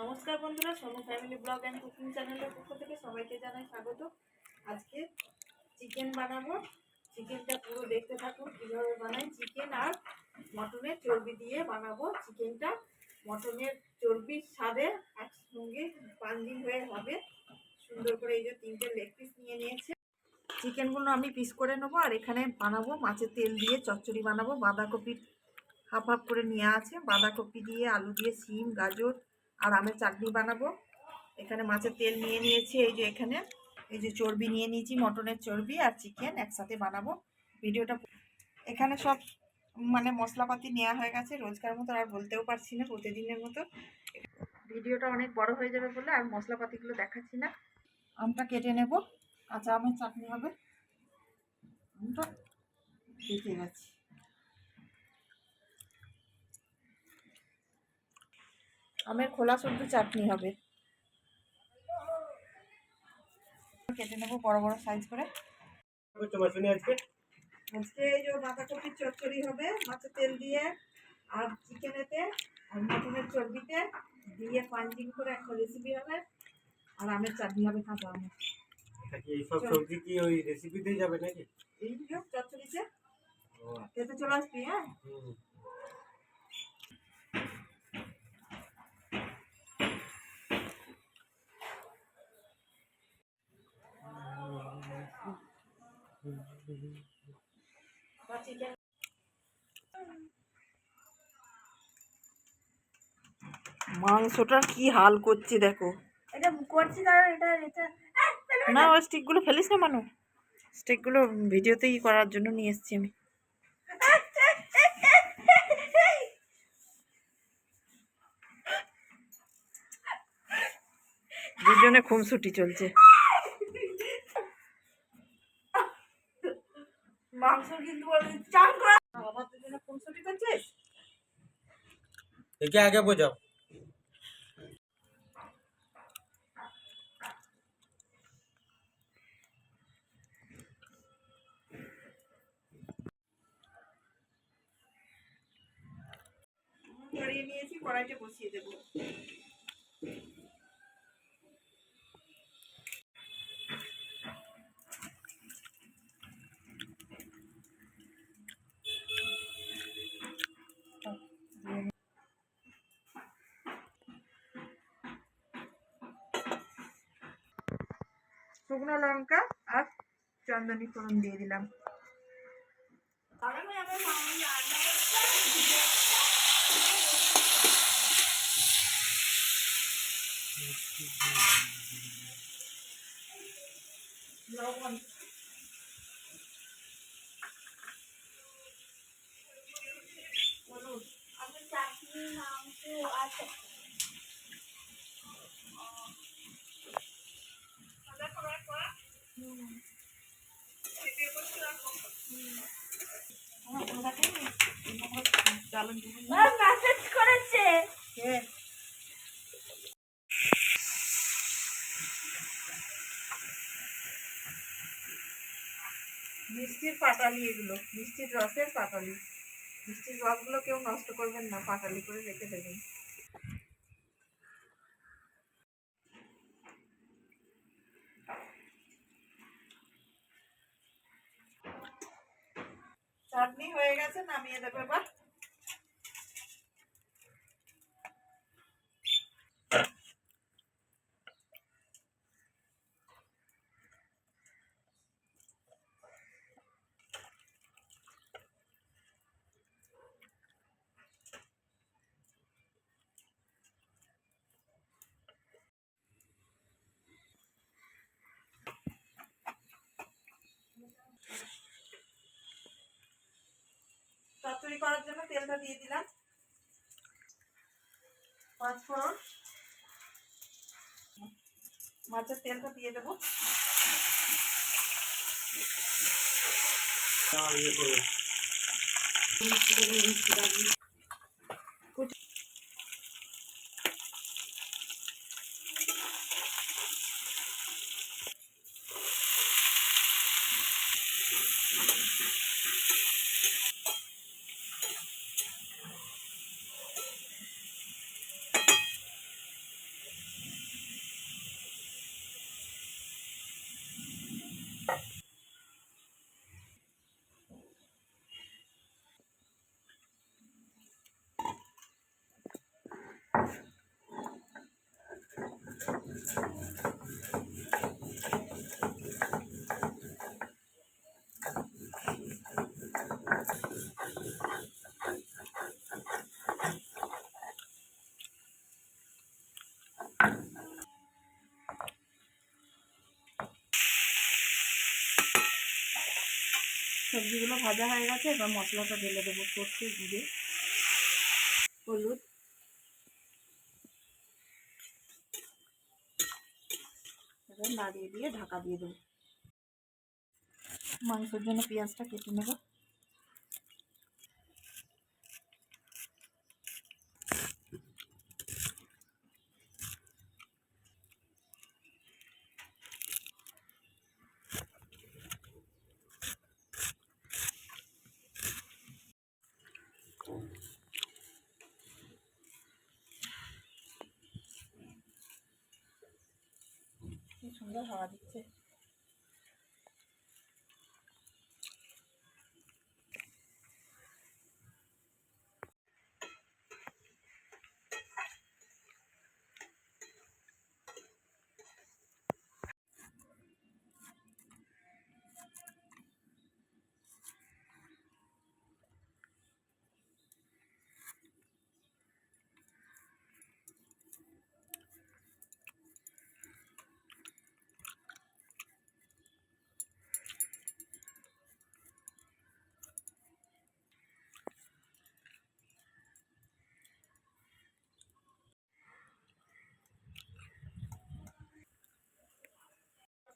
নমস্কার বন্ধুরা, Sonu family blog and cooking চ্যানেলের পক্ষ থেকে সবাইকে জানাই স্বাগত। আজকে চিকেন বানাবো। চিকেনটা পুরো দেখতে থাকুন, কীভাবে বানাই চিকেন আর মটনের চর্বি দিয়ে বানাবো চিকেনটা মটনের চর্বির স্বাদে একসঙ্গে পাঞ্জিং হয়ে হবে। সুন্দর করে এই যে তিনটে লেগ পিস নিয়ে নিয়েছে। চিকেনগুলো আমি পিস করে নেব আর এখানে বানাবো মাছের তেল দিয়ে চচ্চড়ি বানাবো। বাঁধাকপির হাফ হাফ করে নিয়ে আছে। বাঁধাকপি দিয়ে আলু দিয়ে সিম গাজর আর আমের চাটনি বানাবো। এখানে মাছের তেল নিয়ে নিয়েছি, এই যে এখানে। এই যে চর্বি নিয়ে নিয়েছি, মটনের চর্বি আর চিকেন একসাথে বানাবো। ভিডিওটা এখানে সব মানে মশলাপাতি নেওয়া হয়ে গেছে, রোজকার মতো আর বলতেও পারছি না, প্রতিদিনের মতো। ভিডিওটা অনেক বড় হয়ে যাবে বলে আর মশলাপাতিগুলো দেখাচ্ছি না। আমটা কেটে নেব কাঁচা আমের চাটনি হবে। আমটা কেটে গেছি। আমের খোলা শুদ্ধ চাটনি হবে। কেটে নেব বড় বড় সাইজ করে। আজকে আজকে এই যে বাঁধাকপির চচ্চড়ি হবে মাছের তেল দিয়ে আর চিকেনেতে আর মটনের চর্বিতে দিয়ে পাঞ্জিং করে একটা রেসিপি হবে আর আমের চাটনি হবে কাঁচা আমের এই সব সবজি কি ওই রেসিপিতেই যাবে নাকি? এই যে চচ্চড়িতে। খেতে চলে আসবি হ্যাঁ? মাংসটার কি হাল করছে দেখো। এটা করছি কারণ এটা এটা না ওই স্টিকগুলো ফেলিস না মানু। স্টিকগুলো ভিডিওতেই করার জন্য নিয়ে এসেছি আমি। দুজনে খুনসুটি চলছে। মাংস কিন্তু বলে চান করা। করছিস? একে আগে বোঝাও। নিয়েছি কড়াইতে বসিয়ে দেবো। শুকনো লঙ্কা আর চন্দনী ফোড়ন দিয়ে দিলাম। আছে আমার কোনটাকে জ্বালন দিবি মিষ্টির পাটালি এগুলো, মিষ্টির রসের পাটালি। মিষ্টির রসগুলো কেউ নষ্ট করবেন না, পাটালি করে রেখে দেবেন। চাটনি হয়ে গেছে নামিয়ে দেবো এবার। চচ্চড়ি করার জন্য তেলটা দিয়ে দিলাম। পাঁচ ফোড়ন। মাছের তেলটা দিয়ে দেবো। আর ইয়ে সবজিগুলো ভাজা হয়ে গেছে, এবার মশলাটা ঢেলে দেবো সর্ষে জিরে, হলুদ। এবার নাড়িয়ে দিয়ে ঢাকা দিয়ে দেবো। মাংসের জন্য পেঁয়াজটা কেটে নেব। সুন্দর হাওয়া দিচ্ছে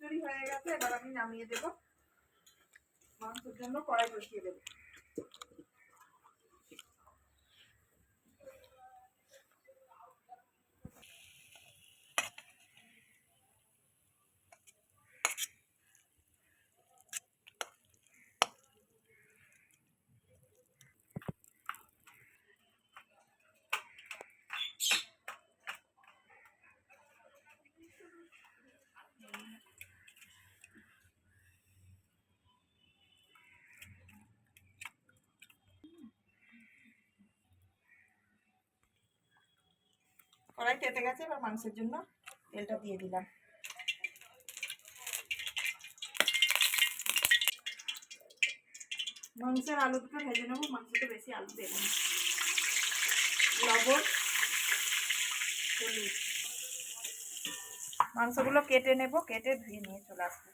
তৈরি হয়ে গেছে এবার আমি নামিয়ে দেবো। মাংসের জন্য কড়াই বসিয়ে দেবো। কড়াই তেতে গেছে, এবার মাংসের জন্য তেলটা দিয়ে দিলাম। মাংসের আলু দুটো ভেজে নেব, মাংসতে বেশি আলু দেবো লবণ মাংসগুলো কেটে নেব, কেটে ধুয়ে নিয়ে চলে আসব।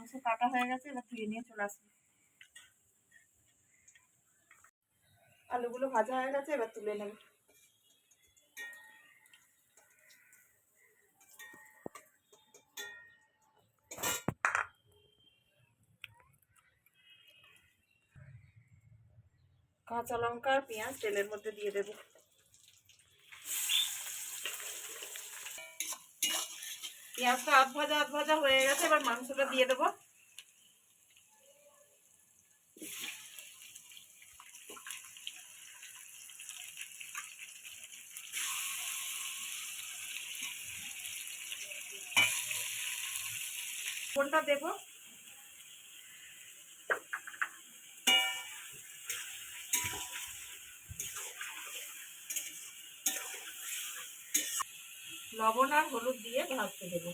মাংস কাটা হয়ে গেছে, এবার ধুয়ে নিয়ে চলে আসব। আলুগুলো ভাজা হয়ে গেছে, এবার তুলে নেব। কাঁচা লঙ্কা আর পেঁয়াজ তেলের মধ্যে দিয়ে দেবো। পেঁয়াজটা আধ ভাজা আধ ভাজা হয়ে গেছে এবার মাংসটা দিয়ে দেবো। কোনটা দেবো। লবণ আর হলুদ দিয়ে ভাজতে দেবো।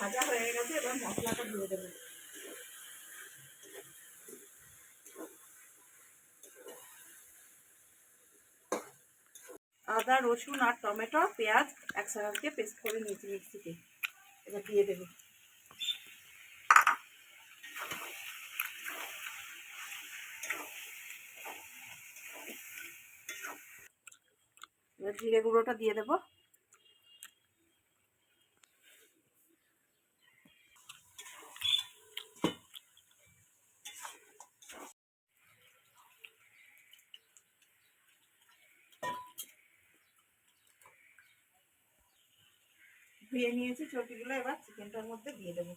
ভাজা হয়ে গেছে, এবার মশলাটা দিয়ে দেবো। আদা, রসুন আর টমেটো, পেঁয়াজ একসাথে পেস্ট করে নিয়েছি মিক্সিতে। এবার দিয়ে দেবো। এবার জিরে গুঁড়োটা দিয়ে দেবো। ধুয়ে নিয়েছি চটিগুলো এবার চিকেনটার মধ্যে দিয়ে দেবো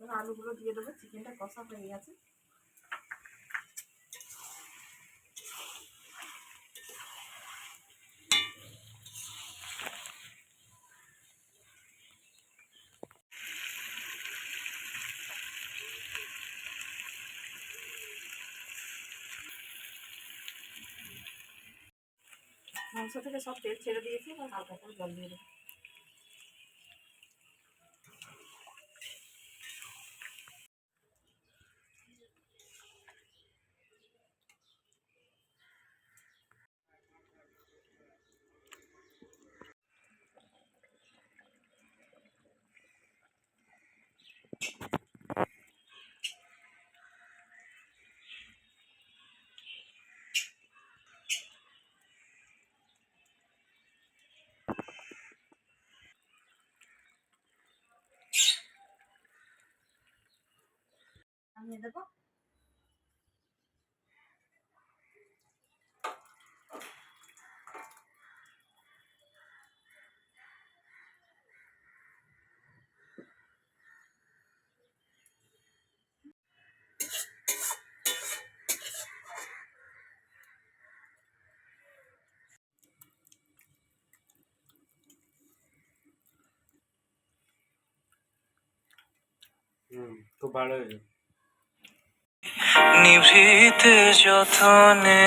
এবার আলুগুলো দিয়ে দেবো চিকেনটা কষা হয়ে গেছে। মাংস থেকে সব তেল ছেড়ে দিয়েছি, এবার হালকা করে জল দিয়ে দেবো। নামিয়ে দেবো হুম খুব ভালো হয়েছে নিভৃতে যতনে